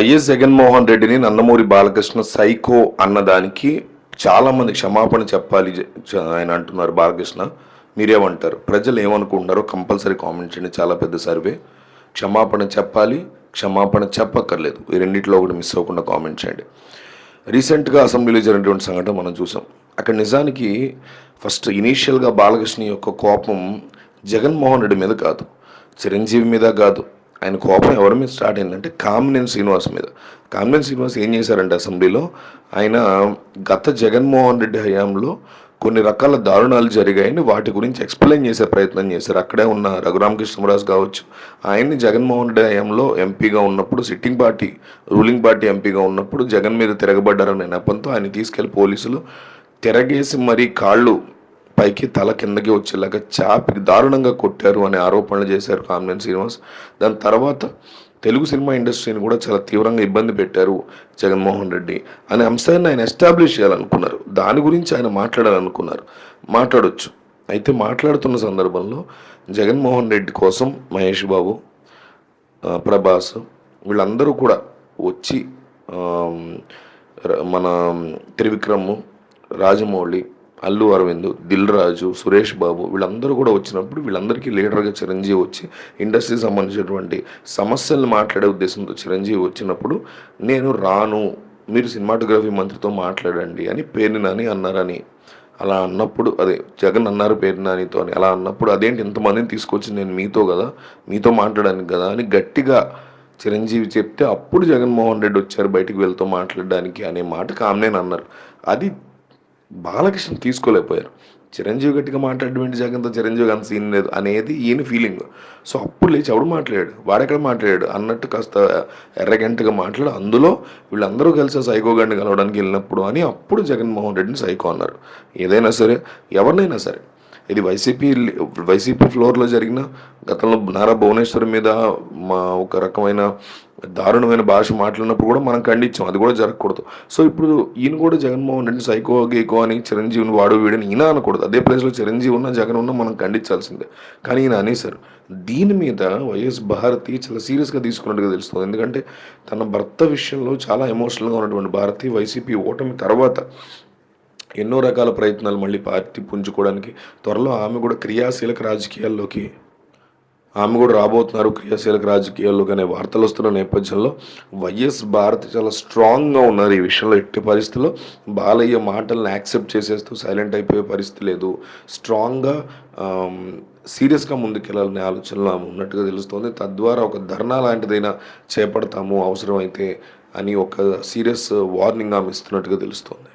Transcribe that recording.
YS Jaganmohan రెడ్డిని Nandamuri Balakrishna psycho అన్నదానికి చాలా మంది క్షమాపణ చెప్పాలి ఆయన అంటున్నారు బాలకృష్ణ. మీరేమంటారు? ప్రజలు ఏమనుకుంటున్నారో కంపల్సరీ కామెంట్ చేయండి. చాలా పెద్ద సర్వే. క్షమాపణ చెప్పాలి క్షమాపణ చెప్పక్కర్లేదు. ఈ రెండింటిలో ఒకటి మిస్ అవ్వకుండా కామెంట్ చేయండి. రీసెంట్గా అసెంబ్లీలో జరిగినటువంటి సంఘటన మనం చూసాం. అక్కడ నిజానికి ఫస్ట్ ఇనీషియల్గా బాలకృష్ణ యొక్క కోపం జగన్మోహన్ రెడ్డి మీద కాదు. చిరంజీవి మీద కాదు. ఆయన కోపం ఎవరి మీద స్టార్ట్ అయిందంటే కామినేని శ్రీనివాస్ మీద. కామినేని శ్రీనివాస్ ఏం చేశారంటే అసెంబ్లీలో ఆయన గత జగన్మోహన్ రెడ్డి హయాంలో కొన్ని రకాల దారుణాలు జరిగాయని వాటి గురించి ఎక్స్ప్లెయిన్ చేసే ప్రయత్నం చేశారు. అక్కడే ఉన్న రఘురామకృష్ణరాజు కావచ్చు. ఆయన్ని జగన్మోహన్ రెడ్డి హయాంలో ఎంపీగా ఉన్నప్పుడు సిట్టింగ్ పార్టీ రూలింగ్ పార్టీ ఎంపీగా ఉన్నప్పుడు జగన్ మీద తిరగబడ్డారనే నెపంతో ఆయన తీసుకెళ్ళి పోలీసులు తిరగేసి మరీ కాళ్ళు పైకి తల కిందకి వచ్చేలాగా చాపి దారుణంగా కొట్టారు అనే ఆరోపణలు చేశారు కామినేని శ్రీనివాస్. దాని తర్వాత తెలుగు సినిమా ఇండస్ట్రీని కూడా చాలా తీవ్రంగా ఇబ్బంది పెట్టారు జగన్మోహన్ రెడ్డి. అనే అంశాన్ని ఆయన ఎస్టాబ్లిష్ చేయాలనుకున్నారు. దాని గురించి ఆయన మాట్లాడాలనుకున్నారు. మాట్లాడొచ్చు. అయితే మాట్లాడుతున్న సందర్భంలో జగన్మోహన్ రెడ్డి కోసం మహేష్ బాబు ప్రభాస్ వీళ్ళందరూ కూడా వచ్చి మన త్రివిక్రమ్ రాజమౌళి అల్లు అరవింద్ దిల్ రాజు సురేష్ బాబు వీళ్ళందరూ కూడా వచ్చినప్పుడు వీళ్ళందరికీ లీడర్గా చిరంజీవి వచ్చి ఇండస్ట్రీకి సంబంధించినటువంటి సమస్యలను మాట్లాడే ఉద్దేశంతో చిరంజీవి వచ్చినప్పుడు నేను రాను మీరు సినిమాటోగ్రఫీ మంత్రితో మాట్లాడండి అని పేరునని అన్నారని. అలా అన్నప్పుడు అదే జగన్ అన్నారు పేరునానితో అని. అలా అన్నప్పుడు అదేంటి ఇంతమందిని తీసుకొచ్చి నేను మీతో కదా మీతో మాట్లాడడానికి కదా అని గట్టిగా చిరంజీవి చెప్తే అప్పుడు జగన్మోహన్ రెడ్డి వచ్చారు బయటికి వెళ్తూ మాట్లాడడానికి అనే మాట కామనేని అన్నారు. అది బాలకృష్ణ తీసుకోలేకపోయారు. చిరంజీవి గట్టిగా మాట్లాడేటువంటి జగన్తో? చిరంజీవి అంత సీన్ లేదు అనేది ఈయన ఫీలింగ్ సో అప్పుడు లేచి ఎవడు మాట్లాడాడు? వాడెక్కడ మాట్లాడాడు? అన్నట్టు కాస్త ఎర్రగంటగా మాట్లాడు. అందులో వీళ్ళందరూ కలిసి సైకో గండి కలవడానికి వెళ్ళినప్పుడు అని అప్పుడు జగన్మోహన్ రెడ్డిని సైకో అన్నారు. ఏదైనా సరే ఎవరినైనా సరే. ఇది వైసీపీ వైసీపీ ఫ్లోర్లో జరిగిన గతంలో నారా భువనేశ్వర్ మీద మా ఒక రకమైన దారుణమైన భాష మాట్లాడినప్పుడు కూడా మనం ఖండించాం. అది కూడా జరగకూడదు. సో ఇప్పుడు ఈయన కూడా జగన్మోహన్ రెడ్డి సైకో గీకో అని చిరంజీవిని వాడు వీడని ఈయన అనకూడదు. అదే ప్లేస్లో చిరంజీవి ఉన్న జగన్ ఉన్న మనం ఖండించాల్సిందే. కానీ ఈయన అనేశారు. దీని మీద వైఎస్ భారతి చాలా సీరియస్గా తీసుకున్నట్టుగా తెలుస్తుంది. ఎందుకంటే తన భర్త విషయంలో చాలా ఎమోషనల్గా ఉన్నటువంటి భారతి వైసీపీ ఓటమి తర్వాత ఎన్నో రకాల ప్రయత్నాలు మళ్ళీ పార్టీ పుంజుకోవడానికి త్వరలో ఆమె కూడా క్రియాశీలక రాజకీయాల్లోకి ఆమె కూడా రాబోతున్నారు క్రియాశీలక రాజకీయాల్లోకి అనే వార్తలు వస్తున్న నేపథ్యంలో వైఎస్ భారతి చాలా స్ట్రాంగ్గా ఉన్నారు ఈ విషయంలో ఎట్టి పరిస్థితుల్లో. బాలయ్య మాటలను యాక్సెప్ట్ చేసేస్తూ సైలెంట్ అయిపోయే పరిస్థితి లేదు. స్ట్రాంగ్గా సీరియస్గా ముందుకెళ్ళాలనే ఆలోచనలో ఆమె ఉన్నట్టుగా తెలుస్తోంది. తద్వారా ఒక ధర్నా లాంటిదైనా చేపడతాము అవసరమైతే అని ఒక సీరియస్ వార్నింగ్ ఆమె ఇస్తున్నట్టుగా తెలుస్తోంది.